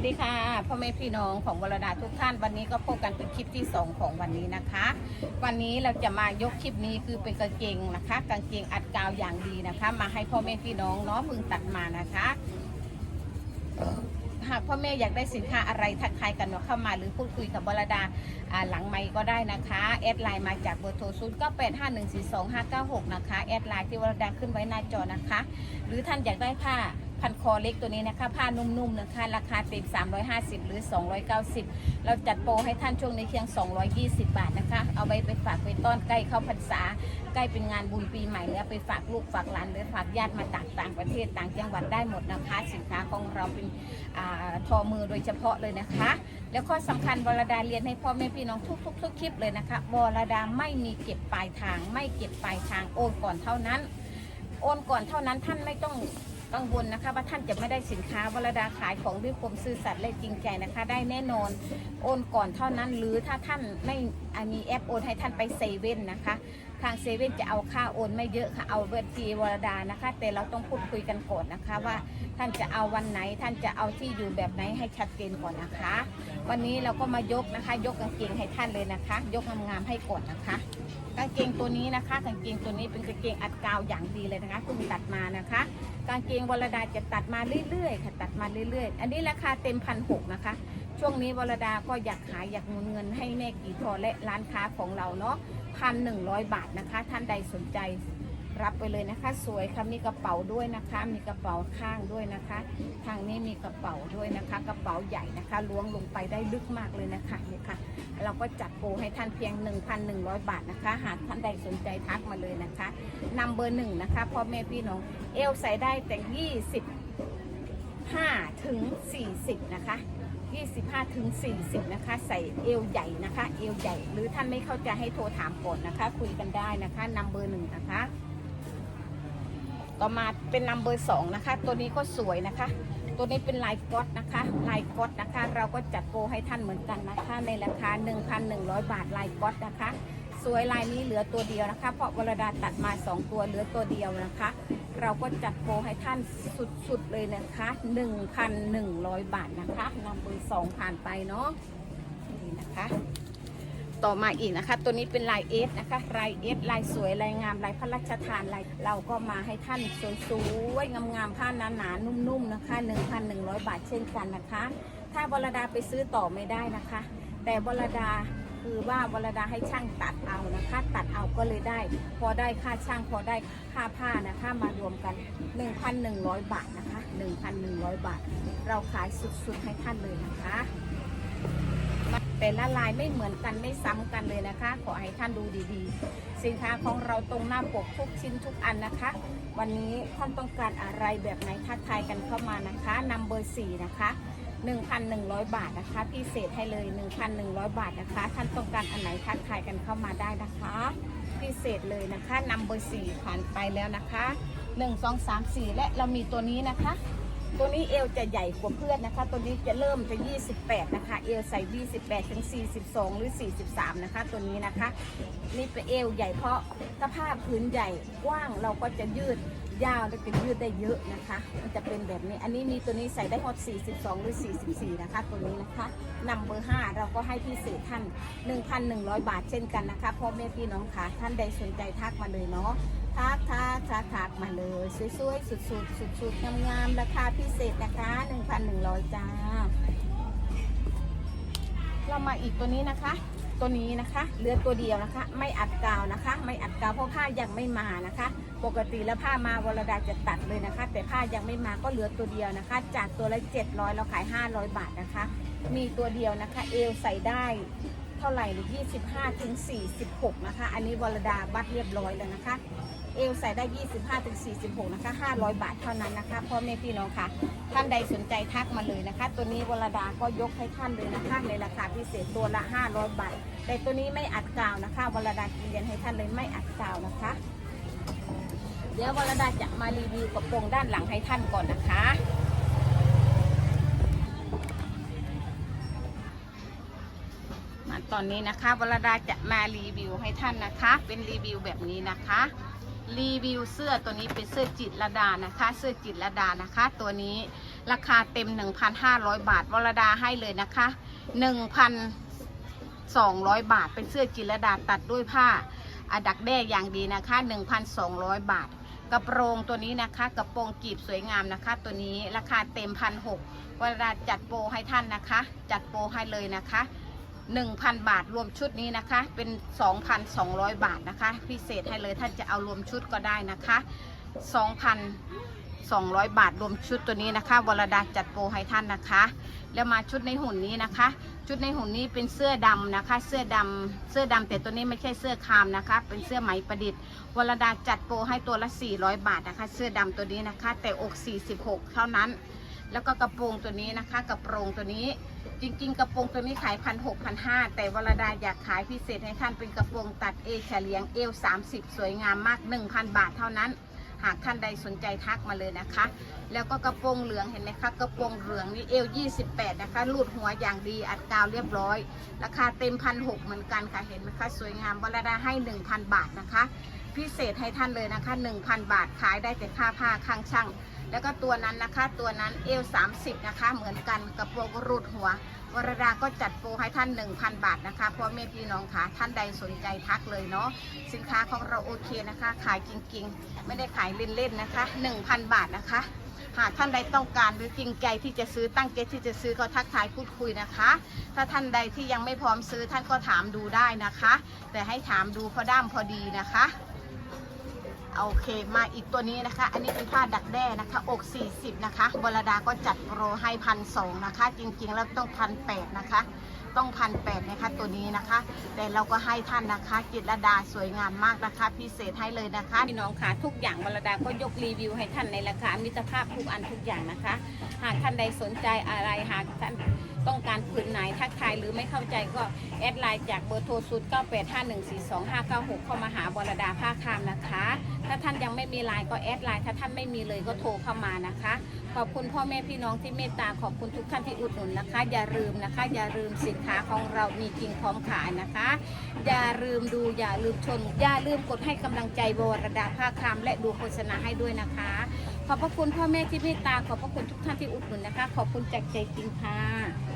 วัสดีค่ะพ่อแม่พี่น้องของวรดาทุกท่านวันนี้ก็พบกันเป็นคลิปที่ 2 ของวันนี้นะคะ วันนี้เราจะมายกคลิปนี้คือเป็นกางเกงนะคะ กางเกงอัดกาวอย่างดีนะคะ มาให้พ่อแม่พี่น้องเนาะมึงตัดมานะคะหากพ่อแม่อยากได้สินค้าอะไรทักทายกันเข้ามาหรือพูดคุยกับวรดาหลังไมค์ก็ได้นะคะแอดไลน์มาจากเบอร์โทรศูนย์ก็แปดห้าหนึ่งสี่สองห้าเก้าหกนะคะแอดไลน์ที่วรดาขึ้นไว้หน้าจอนะคะ หรือท่านอยากได้ผ้า พันคอเล็กตัวนี้นะคะ ผ้านุ่มๆนะคะราคาเต็ม350 หรือ 290 เราจัดโปรให้ท่านช่วงนี้เพียง 220 บาทนะคะ เอาไปไปฝากไปต้อนใกล้เข้าพรรษา ใกล้เป็นงานบุญปีใหม่หรือเอาไปฝากลูกฝากหลานหรือฝากญาติมาต่างต่างประเทศต่างจังหวัดได้หมดนะคะ สินค้าของเราเป็นอทอมือโดยเฉพาะเลยนะคะ แล้วข้อสำคัญวรดาเรียนให้พ่อแม่พี่น้องทุกๆทุกคลิปเลยนะคะวรดาไม่มีเก็บปลายทาง ไม่เก็บปลายทางโอนก่อนเท่านั้น โอนก่อนเท่านั้นท่านไม่ต้อง กังวลนะคะว่าท่านจะไม่ได้สินค้าวรดาขายของด้วยความซื่อสัตย์และจริงใจนะคะ ได้แน่นอนโอนก่อนเท่านั้นหรือถ้าท่านไม่มีแอปโอนให้ท่านไปเซเว่นนะคะทางเซเว่นจะเอาค่าโอนไม่เยอะค่ะเอาเวทีวรดานะคะ แต่เราต้องพูดคุยกันก่อนนะคะ ว่าท่านจะเอาวันไหนท่านจะเอาที่อยู่แบบไหนให้ชัดเจนก่อนนะคะ วันนี้เราก็มายกนะคะ ยกกางเกงให้ท่านเลยนะคะ ยกงามๆให้ก่อนนะคะ กางเกงตัวนี้นะคะ กางเกงตัวนี้เป็นกางเกงอัดกาวอย่างดีเลยนะคะ คุณตัดมานะคะ กางเกงวรดาจะตัดมาเรื่อยๆค่ะตัดมาเรื่อยๆ อันนี้ราคาเต็มพันหกนะคะ ช่วงนี้วรดาก็อยากขายอยากหมุนเงินให้แม่กีทอและร้านค้าของเราเนาะพันหนึ่งร้อยบาทนะคะ ท่านใดสนใจ รับไปเลยนะคะ สวยค่ะมีกระเป๋าด้วยนะคะ มีกระเป๋าข้างด้วยนะคะ ทางนี้มีกระเป๋าด้วยนะคะ กระเป๋าใหญ่นะคะล้วงลงไปได้ลึกมากเลยนะคะนี่ค่ะ เราก็จัดโปรให้ท่านเพียง 1,100 บาทนะคะ หากท่านใดสนใจทักมาเลยนะคะนำเบอร์หนึ่งนะคะพ่อแม่พี่น้องเอลใส่ได้แต่ 25ถึง40 นะคะ25ถึง40 นะคะ ใส่เอวใหญ่นะคะ เอวใหญ่ หรือท่านไม่เข้าใจให้โทรถามก่อนนะคะ คุยกันได้นะคะนำเบอร์หนึ่งนะคะ ต่อมาเป็นนัมเบอร์สองนะคะ ตัวนี้ก็สวยนะคะ ตัวนี้เป็นลายก๊อตนะคะลายก๊อตนะคะ เราก็จัดโปรให้ท่านเหมือนกันนะคะ ในราคา 1,100 บาทลายก๊อตนะคะ สวยลายนี้เหลือตัวเดียวนะคะ เพราะวรดาตัดมา 2 ตัวเหลือตัวเดียวนะคะ เราก็จัดโปรให้ท่านสุดๆเลยนะคะ 1,100 บาทนะคะนำเบอร์สองผ่านไปเนาะนี่นะคะ ต่อมาอีกนะคะ ตัวนี้เป็นลายเอสนะคะ ลายเอสลายสวยลายงามลายพระราชทานลายเราก็มาให้ท่านสวยๆงามๆผ้าหนาๆนุ่มๆนะคะ 1,100 บาทเช่นกันนะคะ ถ้าวรดาไปซื้อต่อไม่ได้นะคะ แต่วรดาคือว่าวรดาให้ช่างตัดเอานะคะ ตัดเอาก็เลยได้ พอได้ค่าช่างพอได้ค่าผ้านะคะมารวมกัน 1,100 บาทนะคะ 1,100 บาท เราขายสุดๆให้ท่านเลยนะคะ แต่ละลายไม่เหมือนกันไม่ซ้ำกันเลยนะคะ ขอให้ท่านดูดีๆ สินค้าของเราตรงหน้าปกทุกชิ้นทุกอันนะคะ วันนี้ท่านต้องการอะไรแบบไหนทักทายกันเข้ามานะคะนำเบอร์สี่นะคะ1,100 บาทนะคะ พิเศษให้เลย 1,100 บาทนะคะ ท่านต้องการอันไหนทักทายกันเข้ามาได้นะคะ พิเศษเลยนะคะนำเบอร์สี่ผ่านไปแล้วนะคะ 1 2 3 4 และเรามีตัวนี้นะคะ ตัวนี้เอวจะใหญ่กว่าเพื่อนนะคะ ตัวนี้จะเริ่มจะ 28 นะคะ เอวใส่ 28 ถึง 42 หรือ 43 นะคะ ตัวนี้นะคะ นี่เป็นเอวใหญ่เพราะถ้าผ้าพื้นใหญ่กว้างเราก็จะยืดยาวแล้วจะยืดได้เยอะนะคะ มันจะเป็นแบบนี้ อันนี้มีตัวนี้ใส่ได้หมด42 หรือ 44 นะคะ ตัวนี้นะคะนำเบอร์ 5 เราก็ให้พิเศษท่าน 1,100 บาทเช่นกันนะคะ พ่อแม่พี่น้องค่ะท่านใดสนใจทักมาเลยเนาะ ทักทักทักทักมาเลยสวยๆสุดๆสุดๆงามๆราคาพิเศษนะคะ1,100จ้าเรามาอีกตัวนี้นะคะ ตัวนี้นะคะเหลือตัวเดียวนะคะ ไม่อัดกาวนะคะ ไม่อัดกาวเพราะผ้ายังไม่มานะคะ ปกติแล้วผ้ามาวรดาจะตัดเลยนะคะ แต่ผ้ายังไม่มาก็เหลือตัวเดียวนะคะ จากตัวละ700เราขาย 500 บาทนะคะ มีตัวเดียวนะคะ เอวใส่ได้เท่าไหร่หรือ25ถึง46นะคะ อันนี้วรดาบัดเรียบร้อยแล้วนะคะ เอวใส่ได้ 25ถึง46 นะคะ 500 บาทเท่านั้นนะคะพ่อแม่พี่น้องค่ะ ท่านใดสนใจทักมาเลยนะคะ ตัวนี้วรดาก็ยกให้ท่านเลยนะคะในราคาพิเศษตัวละ 500 บาท แต่ตัวนี้ไม่อัดกาวนะคะวรดาเรียนให้ท่านเลยไม่อัดกาวนะคะ เดี๋ยววรดาจะมารีวิวกระโปรงด้านหลังให้ท่านก่อนนะคะมาตอนนี้นะคะวรดาจะมารีวิวให้ท่านนะคะ เป็นรีวิวแบบนี้นะคะ รีวิวเสื้อตัวนี้เป็นเสื้อจิตรดานะคะ เสื้อจิตรดานะคะ ตัวนี้ราคาเต็ม 1,500 บาทวรดาให้เลยนะคะ 1,200 บาท เป็นเสื้อจิตรดาตัดด้วยผ้าอดักแด้อย่างดีนะคะ 1,200 บาท กระโปรงตัวนี้นะคะกระโปรงกีบสวยงามนะคะ ตัวนี้ราคาเต็มพันหกวรดาจัดโปรให้ท่านนะคะ จัดโปรให้เลยนะคะ 1,000 บาทรวมชุดนี้นะคะ เป็น 2,200 บาทนะคะ พิเศษให้เลยท่านจะเอารวมชุดก็ได้นะคะ 2,200 บาทรวมชุดตัวนี้นะคะวรดาจัดโปรให้ท่านนะคะ แล้วมาชุดในหุ่นนี้นะคะ ชุดในหุ่นนี้เป็นเสื้อดำนะคะ เสื้อดำเสื้อดำแต่ตัวนี้ไม่ใช่เสื้อคามนะคะ เป็นเสื้อไหมประดิษฐ์วรดาจัดโปรให้ตัวละ 400 บาทนะคะ เสื้อดำตัวนี้นะคะ แต่อก 46 เท่านั้น แล้วก็กระโปรงตัวนี้นะคะ กระโปรงตัวนี้ จริง ๆ กระโปรงตัวนี้ขายพันหกพันห้าแต่วรดาอยากขายพิเศษให้ท่านเป็นกระโปรงตัดเอเฉลียงเอว30สวยงามมาก1,000บาทเท่านั้น หากท่านใดสนใจทักมาเลยนะคะ แล้วก็กระโปรงเหลืองเห็นไหมคะกระโปรงเหลืองนี่เอว28นะคะลูดหัวอย่างดีอัดกาวเรียบร้อย ราคาเต็มพันหกเหมือนกันค่ะเห็นไหมคะสวยงามวรดาให้1,000บาทนะคะ พิเศษให้ท่านเลยนะคะ1,000บาทขายได้แต่ค่าผ้าข้างช่าง แล้วก็ตัวนั้นนะคะ ตัวนั้นเอว30 นะคะ เหมือนกันกระโปรงรูดหัว วรดาก็จัดโปรให้ท่าน 1,000 บาทนะคะพ่อแม่พี่น้องค่ะท่านใดสนใจทักเลยเนาะสินค้าของเราโอเคนะคะ ขายจริงๆ ไม่ได้ขายเล่นๆนะคะ 1,000 บาทนะคะหากท่านใดต้องการหรือจริงใจที่จะซื้อตั้งใจที่จะซื้อก็ทักทายพูดคุยนะคะ ถ้าท่านใดที่ยังไม่พร้อมซื้อท่านก็ถามดูได้นะคะ แต่ให้ถามดูพอด้ามพอดีนะคะ โอเคมาอีกตัวนี้นะคะ อันนี้เป็นผ้าดักแด้นะคะ อก 40 นะคะบรดาก็จัดโปรให้พันสองนะคะ จริงๆ แล้วต้องพันแปดนะคะ ต้องพันแปดนะคะตัวนี้นะคะ แต่เราก็ให้ท่านนะคะ จิตรดาสวยงามมากนะคะ พิเศษให้เลยนะคะพี่น้องค่ะทุกอย่างบรดาก็ยกรีวิวให้ท่านในราคามิตรภาพทุกอันทุกอย่างนะคะ หากท่านใดสนใจอะไรหากท่าน ต้องการผืนไหนทักทายหรือไม่เข้าใจก็แอดไลน์จากเบอร์โทรศูนย์เก้าแปดห้าหนึ่งสี่สองห้าเก้าหกเข้ามาหาบรดาผ้าคามนะคะ ถ้าท่านยังไม่มีไลน์ก็แอดไลน์ถ้าท่านไม่มีเลยก็โทรเข้ามานะคะ ขอบคุณพ่อแม่พี่น้องที่เมตตาขอบคุณทุกท่านที่อุดหนุนนะคะ อย่าลืมนะคะ อย่าลืมสินค้าของเรามีจริงพร้อมขายนะคะ อย่าลืมดูอย่าลืมชมอย่าลืมกดให้กำลังใจบรดาผ้าคามและดูโฆษณาให้ด้วยนะคะขอบพระคุณพ่อแม่ที่เมตตา ขอบพระคุณทุกท่านที่อุดหนุนนะคะ ขอบคุณจากใจจริงค่ะ